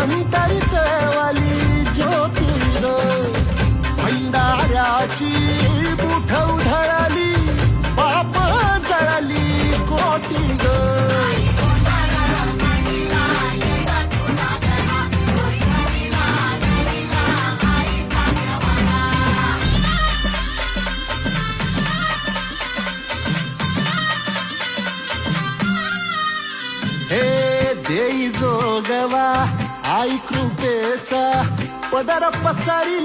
अंतरित ज्योतीर भंडाऱ्याची मुठ उधळली पाप जळाली कोटी ग हे देई जोगवा आई कृपेचा पदर पसरिला.